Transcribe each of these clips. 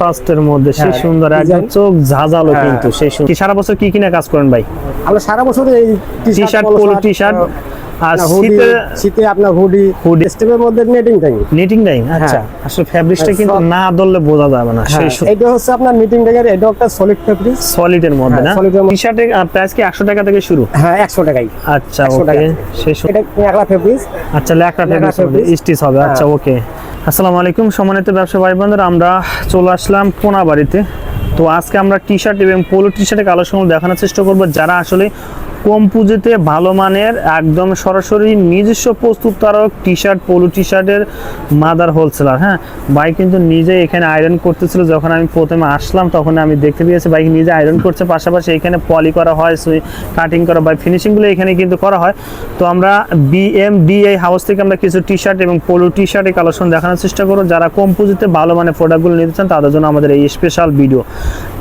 ফার্স্টের মধ্যে সেই হ্যাঁ, সুন্দর একদম চোখ ঝাঁঝালো হ্যাঁ। কিন্তু সেই কি সারা বছর কি কিনে কাজ করেন ভাই? আমরা সারা বছর এই T shirt polo T shirt আর শীতে শীতে আপনার হুডি Hoodie। স্টেপের মধ্যে নেটিং টাইম নিটিং ডাইং আচ্ছা হ্যাঁ। আসলে ফ্যাব্রিক্সটা কিন্তু না ধরলে বোঝা যাবে না। এটা হচ্ছে আপনার নিটিং টাইমের এটা একটা সলিড ফেব্রিক সলিডের মধ্যে না? হ্যাঁ। টি শার্টের প্রাইস কি টাকা থেকে শুরু? হ্যাঁ টাকাই। আচ্ছা 100 ওকে। এটা আচ্ছা স্টিচ হবে। আচ্ছা হ্যাঁ। ওকে আসসালামু আলাইকুম, সম্মানিত ব্যবসা ভাই বন্ধুরা আমরা চলে আসলাম পোনাবাড়িতে। তো আজকে আমরা টি শার্ট এবং পোলো টি শার্টের সময় দেখানোর চেষ্টা করব। যারা আসলে কম পুঁজিতে ভালো মানের, একদম সরাসরি নিজস্ব প্রস্তুতকারক টি শার্ট পোলো টি শার্টের মাদার হোলসেলার হ্যাঁ? ভাই কিন্তু নিজে এখানে আয়রন করতেছিল, যখন আমি প্রথমে আসলাম, তখন আমি দেখতে পেয়েছি ভাই নিজে আয়রন করছে, পাশাপাশি এখানে পলি করা হয় সুই কাটিং করা বা ফিনিশিংগুলো এখানে কিন্তু করা হয়। তো আমরা বিএমডিআই হাউস থেকে আমরা কিছু টি শার্ট এবং পোলো টি শার্টের কালেকশন দেখানোর চেষ্টা করব। যারা কম পুঁজিতে ভালো মানের প্রোডাক্টগুলো নিতে চান, তাদের জন্য আমাদের এই স্পেশাল ভিডিও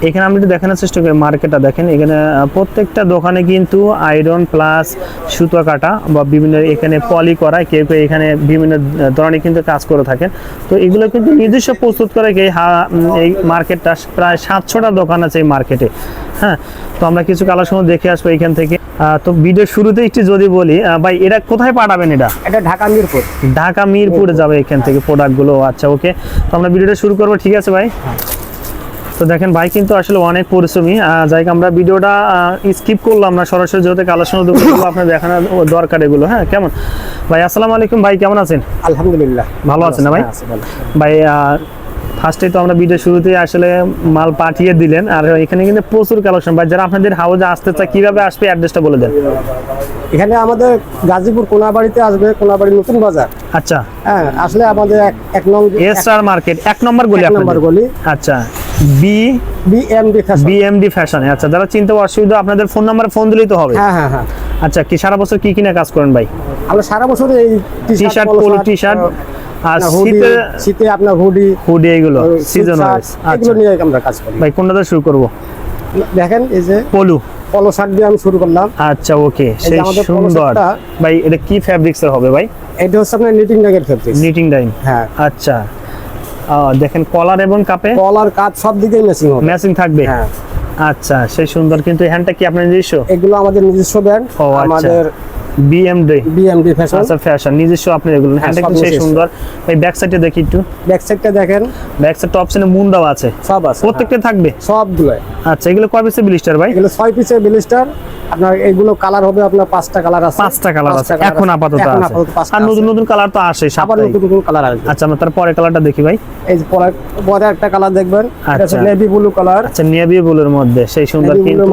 এখানে আমরা একটু দেখানোর চেষ্টা করি মার্কেটটা দেখেন। এখানে প্রত্যেকটা দোকানে কিন্তু আয়রন প্লাস সুতো কাটা বা বিভিন্ন এখানে পলি করা কেউ কেউ এখানে বিভিন্ন ধরনের কিন্তু কাজ করে থাকেন। তো এগুলো কিন্তু নিজস্ব প্রস্তুত করে এই এই মার্কেটটা প্রায় সাতশোটা দোকান আছে এই মার্কেটে। হ্যাঁ তো আমরা কিছু কালেকশন দেখে আসব এখান থেকে। তো ভিডিও শুরুতে একটু যদি বলি ভাই এটা কোথায় পাঠাবেন এটা? এটা ঢাকা মিরপুর। ঢাকা মিরপুরে যাবে এখান থেকে প্রোডাক্টগুলো আচ্ছা ওকে তো আমরা ভিডিওটা শুরু করব ঠিক আছে ভাই? তো দেখেন ভাই কিন্তু আসলে অনেক পরিশ্রমী যাই আমরা ভিডিওটা স্কিপ করলাম না সরাসরি যেহেতু কালেকশন আপনার দেখানোর দরকার এগুলো হ্যাঁ কেমন? ভাই আসসালামু আলাইকুম ভাই কেমন আছেন? আলহামদুলিল্লাহ। ভালো আছেন না ভাই? হ্যাঁ। ভাই ফার্স্টে তো আমরা ভিডিও শুরুতেই আসলে মাল পাঠিয়ে দিলেন আর এখানে কিন্তু প্রচুর কালেকশন ভাই যারা আপনাদের হাউজে আসতে চায় কীভাবে আসবে অ্যাড্রেসটা বলে দেন। এখানে আমাদের গাজীপুর কোনাবাড়িতে আসবে কোনাবাড়ি নতুন বাজার। আচ্ছা। হ্যাঁ আসলে আমাদের এক নং এস আর মার্কেট এক নম্বর গলি এক নম্বর গলি। আচ্ছা। বি বিএমডি ফ্যাশন বিএমডি ফ্যাশনে আচ্ছা যারা চিনতে অসুবিধা আপনাদের ফোন নাম্বারে ফোন দিলেই তো হবে। হ্যাঁ হ্যাঁ হ্যাঁ। আচ্ছা কি সারা বছর কি কিনে কাজ করেন ভাই? আমরা সারা বছর এই T shirt polo T shirt আর শীতে শীতে আপনার হুডি হুডি এগুলো সিজন এগুলো আচ্ছা। নিয়ে আমরা কাজ করি। ভাই কোনটা শুরু করব? দেখেন এই যে পলু পলো শার্ট দিয়ে আমি শুরু করলাম। আচ্ছা ওকে সেই সুন্দর। ভাই এটা কি ফ্যাব্রিক্স হবে ভাই? এটা হচ্ছে আপনার নিটিং ব্যাগের ফেব্রিক নিটিং ডাইং হ্যাঁ। আচ্ছা। দেখেন কলার এবং কাপে কলার কাজ সব দিকেই ম্যাচিং হবে। ম্যাচিং থাকবে? হ্যাঁ। আচ্ছা সেই সুন্দর কিন্তু হ্যান্ডটা কি আপনার নিজস্ব? এগুলো আমাদের নিজস্ব ব্র্যান্ড আচ্ছা। আমাদের বিএমডি বিএমডি ফ্যাশন আচ্ছা ফ্যাশন নিজস্ব আপনি এগুলো। হ্যান্ডটা কিন্তু সেই সুন্দর। ভাই ব্যাক সাইডে দেখি একটু। ব্যাক সাইডটা দেখেন। ব্যাক সাইড টপ সাইডে মুন দেওয়া আছে। সব আছে প্রত্যেকটা থাকবে? হ্যাঁ, সবগুলো আচ্ছা এগুলো কয় পিসের ব্লিস্টার ভাই? এগুলো ছয় পিসের বিলিস্টার আপনার এগুলো কালার হবে আপনার পাঁচটা কালার আছে। পাঁচটা কালার আছে। এখন আপাতত আছে। আর নতুন নতুন কালার তো আসে আবার নতুন নতুন কালার আসবে। আচ্ছা আমরা তারপরে কালারটা দেখি ভাই। এই পরে পরে একটা কালার দেখবেন। এটা হচ্ছে আচ্ছা। নেভি ব্লু কালার আচ্ছা নেভি ব্লুর মধ্যে সেই সুন্দর কিন্তু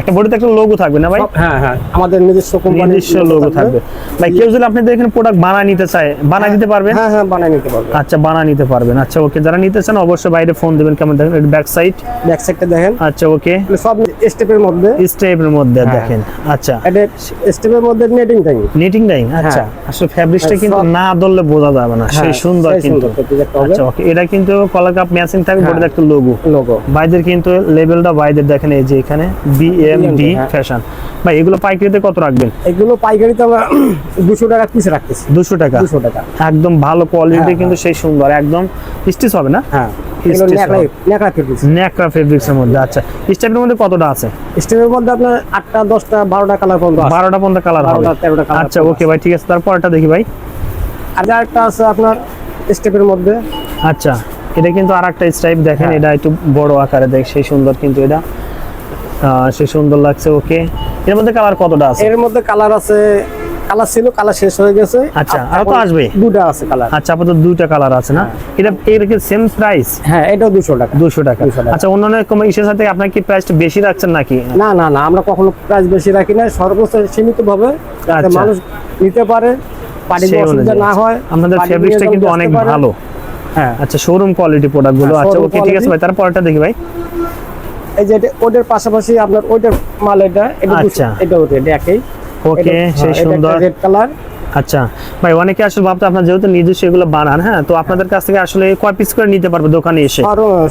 একটা বডিতে একটা লোগো থাকবে না ভাই? হ্যাঁ হ্যাঁ আমাদের নিজস্ব কোম্পানি নিজস্ব লোগো থাকবে। ভাই কেউ যদি আপনাদের এখানে প্রোডাক্ট বানায় নিতে চায় বানায় দিতে পারবেন? হ্যাঁ হ্যাঁ বানিয়ে নিতে পারবে আচ্ছা বানায় নিতে পারবেন। আচ্ছা ওকে যারা নিতে চান অবশ্যই বাইরে ফোন দেবেন কেমন দেখেন। ব্যাক সাইড ব্যাক সাইডটা দেখেন। আচ্ছা ওকে। এগুলো সব স্টেপের মধ্যে। স্টেপের মধ্যে হ্যাঁ। দেখেন আচ্ছা। এটা স্টেপের মধ্যে নেটিং নিটিং ডাইং আচ্ছা। আসলে ফ্যাব্রিক্সটা কিন্তু না ধরলে বোঝা যাবে না। সেই হ্যাঁ, সুন্দর কিন্তু। আচ্ছা ওকে এটা কিন্তু কলার কাপ ম্যাচিং থাকবে হ্যাঁ। বডিতে একটা লোগো লোগো বাইদের কিন্তু লেভেলটা বাইদের দেখেন এই যে এখানে বিএমডি হ্যাঁ। ফ্যাশন ভাই এগুলো পাইকারিতে কত রাখবেন? এগুলো পাইকারিতে আমরা দুশো টাকা পিস রাখতেছি। দুশো টাকা? দুশো টাকা। একদম ভালো কোয়ালিটি হ্যাঁ, কিন্তু সেই সুন্দর একদম স্টিচ হবে না? হ্যাঁ। এগুলো Stitch নেকড়া হবে। নেকড়া ফেব্রিক্স ন্যাকড়া ফেব্রিক্স এর মধ্যে আচ্ছা। স্টেপের মধ্যে কতটা আছে? স্টেপের মধ্যে আপনার আটটা দশটা বারোটা কালার পর্যন্ত বারোটা পর্যন্ত কালার হবে। 12টা, 13টা আচ্ছা ওকে ভাই ঠিক আছে। তারপরটা দেখি ভাই। আর একটা আছে আপনার স্টেপের মধ্যে। আচ্ছা এটা কিন্তু আর একটা স্টাইপ দেখেন হ্যাঁ। এটা একটু বড় আকারে দেখ সেই সুন্দর কিন্তু এটা। সেই সুন্দর লাগছে ওকে এর মধ্যে কালার কতটা আছে? এর মধ্যে কালার আছে কালার ছিল কালার শেষ হয়ে গেছে। আচ্ছা, আর তো আসবে? দুটা আছে কালার। আচ্ছা আপাতত দুইটা কালার আছে না? এটা এর কি সেম প্রাইস হ্যাঁ এটাও দুশো টাকা। 200 টাকা। আচ্ছা অন্যান্য কোনো ইসের সাথে আপনার কি প্রাইসটা বেশি রাখছেন নাকি? না না না আমরা কখনো প্রাইস বেশি রাখি না সর্বোচ্চ সীমিত ভাবে যাতে আচ্ছা। মানুষ নিতে পারে সেই অসুবিধা না হয় আপনাদের party ফেব্রিক্সটা কিন্তু অনেক ভালো। হ্যাঁ। আচ্ছা শোরুম কোয়ালিটি প্রোডাক্টগুলো। হ্যাঁ, আচ্ছা ওকে ঠিক আছে। ভাই তারপরটা দেখি ভাই। এই যে এটা ওটার পাশাপাশি আপনার ওইটার মাল এটা এটা আচ্ছা। এটা ওটা একই। ওকে সেই সুন্দর রেড কালার আচ্ছা। ভাই অনেকে আসলে ভাবতে আপনার যেহেতু নিজস্ব এগুলো বানান হ্যাঁ? তো আপনাদের কাছ থেকে আসলে কয় পিস করে নিতে পারবে দোকানে এসে?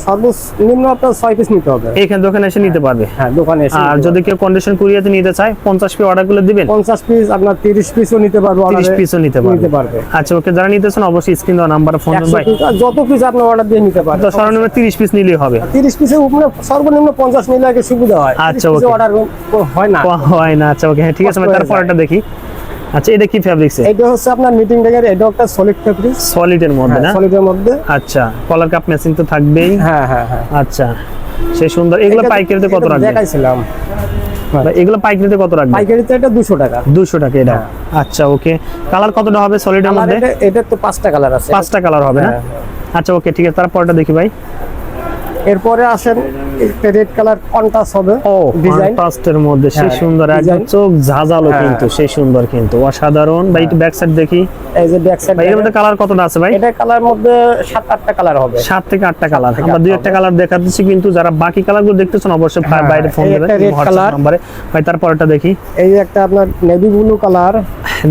সর্বনিম্ন আপনার ছয় পিস নিতে হবে। এখানে দোকানে এসে নিতে পারবে? হ্যাঁ দোকানে এসে আর যদি কেউ কন্ডিশন কুরিয়াতে নিতে চায় পঞ্চাশ পিস অর্ডার করলে দিবেন? পঞ্চাশ পিস আপনার তিরিশ পিসও নিতে পারবে তিরিশ পিসও নিতে নিতে পারবে। আচ্ছা ওকে যারা নিতেছেন অবশ্যই স্ক্রিন দেওয়া নাম্বারে ফোন ভাই যত পিস আপনি অর্ডার দিয়ে নিতে পারবেন তো সর্বনিম্ন তিরিশ পিস নিলেই হবে। তিরিশ পিসের উপরে সর্বনিম্ন পঞ্চাশ নিলে আগে সুবিধা হয়। আচ্ছা, অর্ডার হয় না। হয় না আচ্ছা ওকে। হ্যাঁ ঠিক আছে তারপর। এটা দেখি। আচ্ছা এটা কি ফ্যাব্রিক্স এটা হচ্ছে আপনার মিটিং ব্যাগের এটা একটা সলিড ফেব্রিক সলিডের মধ্যে না? সলিডের মধ্যে। আচ্ছা কলার কাপ ম্যাচিং তো থাকবেই। হ্যাঁ হ্যাঁ হ্যাঁ। আচ্ছা সে সুন্দর। এগুলো পাইকারিতে কত রাখবেন? দেখাইছিলাম। এগুলো পাইকারিতে কত রাখবেন? পাইকারিতে এটা দুশো টাকা। দুশো টাকা এটা। হ্যাঁ। আচ্ছা ওকে। কালার কতটা হবে সলিডের কালার মধ্যে? এটা তো পাঁচটা কালার আছে। পাঁচটা কালার হবে না? হ্যাঁ। আচ্ছা ওকে ঠিক আছে। তারপরটা দেখি ভাই। এরপরে আসেন রেড কালার কন্টাস হবে ও কন্ট্রাস্টের মধ্যে সেই হ্যাঁ, সুন্দর একদম চোখ ঝাঁঝালো হ্যাঁ। কিন্তু সেই সুন্দর কিন্তু। অসাধারণ। ভাই একটু ব্যাক সাইড দেখি। এই যে ব্যাক সাইড ভাই এর মধ্যে কালার কতটা আছে ভাই? এটা কালার মধ্যে সাত আটটা কালার হবে। সাত থেকে আটটা কালার আমরা দুই একটা কালার দেখাচ্ছি কিন্তু যারা বাকি কালারগুলো দেখতেছেন অবশ্যই হ্যাঁ, বাইরে ফোন দেবেন হোয়াটসঅ্যাপ। নাম্বারে ভাই তারপরটা দেখি। এই যে একটা আপনার navy blue colour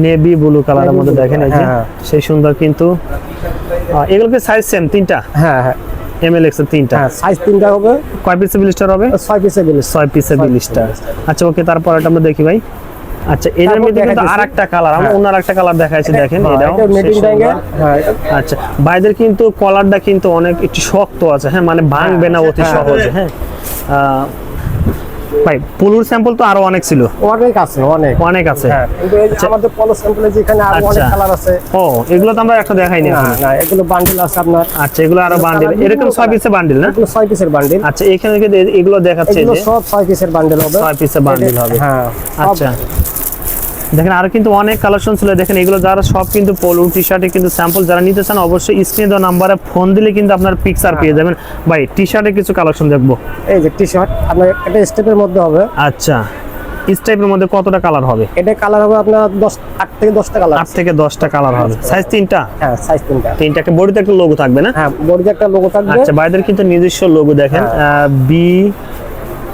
navy blue কালারের মধ্যে দেখেন এই যে। হ্যাঁ। সেই সুন্দর কিন্তু। এগুলোকে সাইজ সেম তিনটা? হ্যাঁ হ্যাঁ। এমএলএক্স এর তিনটা। হ্যাঁ সাইজ তিনটা হবে। কয় পিসের বিলিস্টার হবে? ছয় পিসের পিসের বিলিস্টার আচ্ছা ওকে তারপর এটা আমরা দেখি ভাই। আচ্ছা এটার মধ্যে কিন্তু আরেকটা কালার আমরা হ্যাঁ। অন্য আরেকটা কালার দেখাইছি দেখেন এটাও। হ্যাঁ আচ্ছা বাইদের কিন্তু কলারটা কিন্তু অনেক একটু শক্ত আছে হ্যাঁ মানে ভাঙবে না অতি হ্যাঁ। সহজে হ্যাঁ। ভাই পুলুর স্যাম্পল তো আরও অনেক ছিল। অনেক আছে অনেক। অনেক আছে। হ্যাঁ যে আমাদের পলো স্যাম্পলে যেখানে আরও অনেক আচ্ছা। কালার আছে। ও এগুলো তো আমরা একটা দেখাইনি না না এগুলো বান্ডিল আছে আপনার। আচ্ছা এগুলো আরও বান্ডিল এরকম ছয় পিসের বান্ডিল না? এগুলো ছয় পিসের বান্ডিল আচ্ছা এখানে এগুলো দেখাচ্ছে এগুলো সব ছয় পিসের বান্ডিল হবে। ছয় পিসের বান্ডিল হবে। হ্যাঁ আচ্ছা। দেখেন আর কিন্তু অনেক কালেকশন ছিল। দেখেন এগুলো যারা সব কিন্তু পোলো টি শার্টে কিন্তু স্যাম্পল যারা নিতে চান অবশ্যই স্ক্রিনে দেওয়া নাম্বারে ফোন দিলে কিন্তু আপনার পিকচার পেয়ে যাবেন। ভাই টি শার্টে কিছু কালেকশন দেখব। এই যে টি শার্ট আপনার এটা স্টেপের মধ্যে হবে। আচ্ছা মধ্যে কতটা কালার হবে? এটা কালার হবে আপনার দশ আট থেকে দশটা কালার আট থেকে দশটা কালার হবে। সাইজ তিনটা? হ্যাঁ সাইজ তিনটা। তিনটাকে বডিতে একটা লোগো থাকবে না? হ্যাঁ বডিতে একটা লোগো থাকবে। আচ্ছা বাইদের কিন্তু নিজস্ব লোগো দেখেন। বি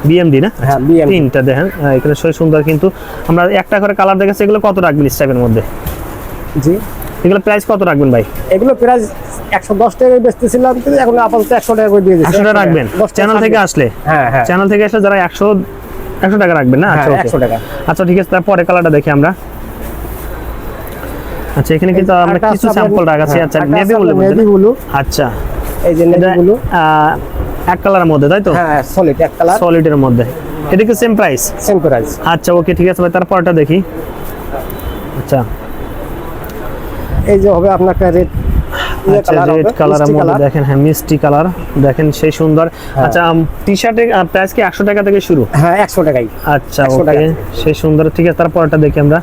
বিএমডি না? হ্যাঁ তিনটা দেখেন। এখানে সেই সুন্দর কিন্তু আমরা একটা করে কালার দেখেছি এগুলো কত রাখবেন স্টাইপের মধ্যে? জি। এগুলো প্রাইস কত রাখবেন ভাই? এগুলো প্রায় একশো দশ টাকায় বেচতেছিলাম কিন্তু এখন আপাতত একশো টাকা করে দিয়ে দিচ্ছি একশো টাকা রাখবেন চ্যানেল থেকে আসলে? হ্যাঁ হ্যাঁ। চ্যানেল থেকে আসলে যারা একশো একশো টাকা রাখবেন না? আচ্ছা হ্যাঁ, 100 টাকা। আচ্ছা ঠিক আছে তারপরে কালারটা দেখি আমরা। আচ্ছা এখানে কিন্তু আমরা কিছু স্যাম্পল হ্যাঁ, আচ্ছা নেভি বলে। আচ্ছা। এই যে নেভি ব্লু এক কালারের মধ্যে তাই তো? হ্যাঁ সলিড এক কালার। সলিডের মধ্যে। এটা কি সেম প্রাইস সেম প্রাইস আচ্ছা ওকে ঠিক আছে ভাই তারপরটা দেখি। আচ্ছা। এই যে হবে আপনার একটা রেড আচ্ছা রেড কালারের মধ্যে দেখেন হ্যাঁ মিষ্টি কালার দেখেন সেই সুন্দর। আচ্ছা টি শার্টের প্রাইস কি একশো টাকা থেকে শুরু? হ্যাঁ একশো টাকাই। আচ্ছা 100 ওকে সেই সুন্দর ঠিক আছে তারপরটা দেখি আমরা।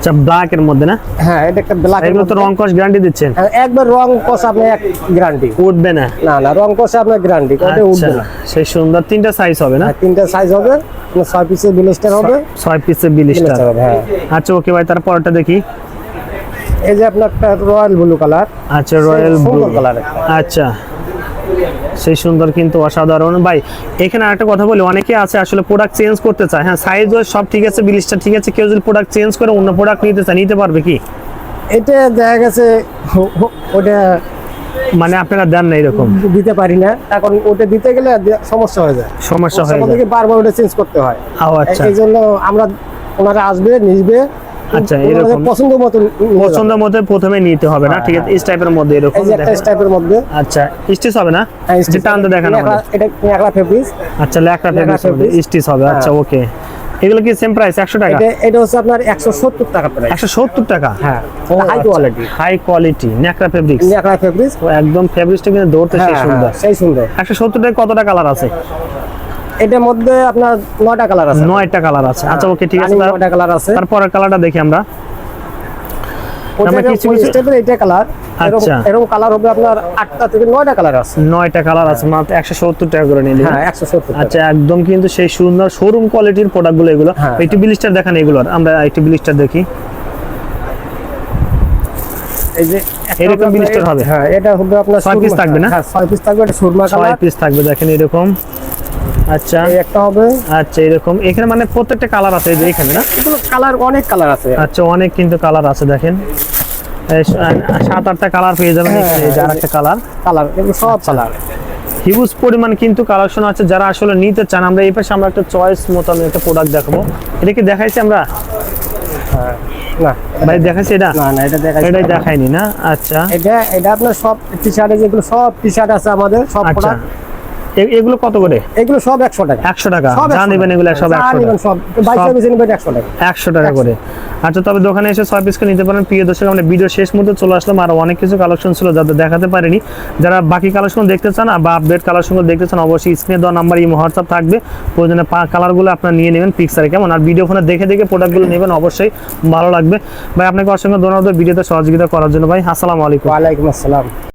আচ্ছা ব্ল্যাক এর মধ্যে না? হ্যাঁ এটা একটা ব্ল্যাক এগুলো তো রং কস গ্যারান্টি দিচ্ছেন একবার রং কষ আপনি এক গ্যারান্টি উঠবে না। না না রং আপনার গ্যারান্টি আচ্ছা উঠবে না। সেই সুন্দর তিনটা সাইজ হবে না? আর তিনটা সাইজ হবে ছয় পিসের বিলিস্টার হবে। ছয় পিসের বিলিস্টার হবে হ্যাঁ। আচ্ছা ওকে ভাই তারপরটা দেখি। এই যে আপনার রয়্যাল ব্লু কালার আচ্ছা রয়্যাল ব্লু কালার আচ্ছা। সেই সুন্দর কিন্তু অসাধারণ। ভাই এখানে আরেকটা কথা বলি অনেকে আছে আসলে প্রোডাক্ট চেঞ্জ করতে চায়। হ্যাঁ সাইজ সব ঠিক আছে বিলিশটা ঠিক আছে কেউ যদি প্রোডাক্ট চেঞ্জ করে অন্য প্রোডাক্ট নিতে চায় নিতে পারবে কি? এটা দেখা গেছে ওটা মানে আপনারা দেন না এরকম? দিতে পারি না। এখন ওটা দিতে গেলে সমস্যা হয়ে যায়। সমস্যা হয়ে যায়। বারবার ওটা চেঞ্জ করতে হয়। আচ্ছা। এই জন্য আমরা ওনারা আসবে নিসবে আচ্ছা, এরকম। পছন্দ মতো। পছন্দের মধ্যে প্রথমে নিতে হবে না ঠিক আছে? এই টাইপের মধ্যে এরকম এই। টাইপের মধ্যে। আচ্ছা স্টিচ হবে না? হ্যাঁ, যে stitch টানতে দেখেন এটা ফেব্রিক আচ্ছা fabric। স্টিচ হবে আচ্ছা হ্যাঁ। ওকে এগুলো কি সেম প্রাইস একশো টাকা? এটা হচ্ছে আপনার একশো সত্তর টাকা প্রাইস একশো সত্তর টাকা? হ্যাঁ। হাই কোয়ালিটি হাই কোয়ালিটি ন্যাকড়া ফেব্রিক্স নেকড়া ফেব্রিক একদম ফেব্রিক্সটা কিন্তু দৌড়তে সেই হ্যাঁ সুন্দর। হ্যাঁ, সেই সুন্দর। একশো সত্তর টাকা কতটা কালার আছে? এটার মধ্যে আপনার নয়টা কালার আছে। নয়টা কালার আছে। আচ্ছা ওকে ঠিক আছে নয়টা কালার আছে। তারপরের কালারটা দেখি আমরা। আমরা কিছু কিছু- স্টেপের এটা কালার। আচ্ছা। এরকম কালার হবে আপনার আটটা থেকে নয়টা কালার আছে। নয়টা কালার আছে মাত্র একশো সত্তর টাকা করে নিলে হ্যাঁ আচ্ছা একদম কিন্তু সেই সুন্দর শোরুম কোয়ালিটির প্রোডাক্টগুলো এগুলো। হ্যাঁ। একটু বিলিস্টার দেখান এগুলোর আমরা একটু বিলিস্টার দেখি। এই যে এরকম হবে হবে? হ্যাঁ এটা হবে আপনার ছয় piece থাকবে না? হ্যাঁ ছয় পিস থাকবে এটা সুরমা ছয় কালার পিস থাকবে দেখেন এরকম। আচ্ছা। একটা হবে। আচ্ছা এরকম। এখানে মানে প্রত্যেকটা কালার আছে যে এখানে না? এগুলো কালার অনেক কালার আছে। আচ্ছা অনেক কিন্তু কালার আছে দেখেন। সাত আটটা কালার পেয়ে যাবেন হ্যাঁ, এখানে আরেকটা কালার। কালার সব কালার। হিউজ পরিমাণ কিন্তু কালেকশন আছে। যারা আসলে নিতে চান আমরা এই পাশে আমরা একটা চয়েস মতো আমি একটা প্রোডাক্ট দেখাবো। এটা কি দেখাইছি আমরা? না। ভাই দেখাইছি এটা? না না এটা এটাই দেখাইনি না? আচ্ছা। এটা এটা আপনার সব টি শার্টে যেগুলো সব টি শার্ট আছে আমাদের সব আচ্ছা। প্রোডাক্ট এ- এগুলো কত করে? এগুলো সব একশো টাকা। একশো টাকা। যা নেবেন এগুলো সব যা একশো নেবেন টাকা। সব। বাইশে সব- বেশি নেবেন একশো টাকা। একশো টাকা করে। আচ্ছা তবে দোকানে এসে ছয় পিস করে নিতে পারেন। প্রিয় দর্শক আমরা ভিডিও শেষ মুহূর্তে চলে আসলাম। আরও অনেক কিছু কালেকশন ছিল যাদের দেখাতে পারিনি। যারা বাকি কালেকশন দেখতে চান বা আপডেট কালেকশন দেখতে চান অবশ্যই স্ক্রিনে দেওয়া নাম্বার ইমো হোয়াটসঅ্যাপ থাকবে। প্রয়োজনে কালারগুলো আপনার নিয়ে নেবেন পিকচারে কেমন? আর ভিডিও ফোনে দেখে দেখে প্রোডাক্টগুলো নেবেন অবশ্যই ভালো লাগবে। ভাই আপনাকে অসংখ্য ধন্যবাদ। ভিডিওতে সহযোগিতা করার জন্য ভাই। আসসালামু আলাইকুম। ওয়ালাইকুম আসসালাম।